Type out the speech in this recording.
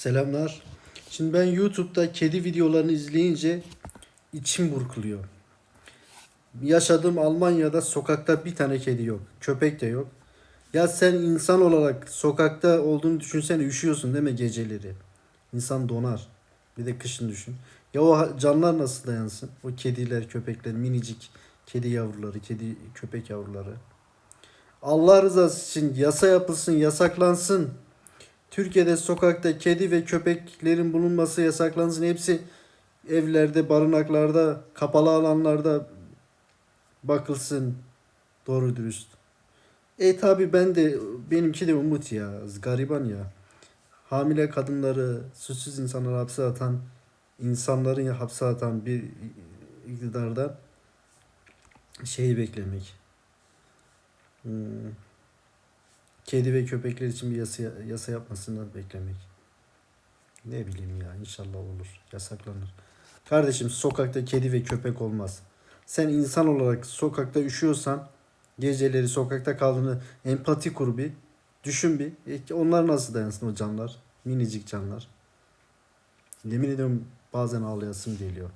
Selamlar. Şimdi ben YouTube'da kedi videolarını izleyince içim burkuluyor. Yaşadığım Almanya'da sokakta bir tane kedi yok. Köpek de yok. Ya sen insan olarak sokakta olduğunu düşünsene üşüyorsun değil mi geceleri? İnsan donar. Bir de kışın düşün. Ya o canlar nasıl dayansın? O kediler, köpekler, minicik kedi yavruları, kedi köpek yavruları. Allah rızası için yasa yapılsın, yasaklansın. Türkiye'de sokakta kedi ve köpeklerin bulunması yasaklansın. Hepsi evlerde, barınaklarda, kapalı alanlarda bakılsın doğru dürüst. E tabi ben de benimki de umut ya. Gariban ya. Hamile kadınları, suçsuz insanları hapse atan, insanların hapse atan bir iktidardan şeyi beklemek. Hmm. Kedi ve köpekler için bir yasa, yasa yapmasını beklemek. Ne bileyim ya inşallah olur. Yasaklanır. Kardeşim sokakta kedi ve köpek olmaz. Sen insan olarak sokakta üşüyorsan geceleri sokakta kaldığını empati kur bir. Düşün bir. E, onlar nasıl dayansın o canlar? Minicik canlar. Yemin ediyorum bazen ağlayasım geliyor.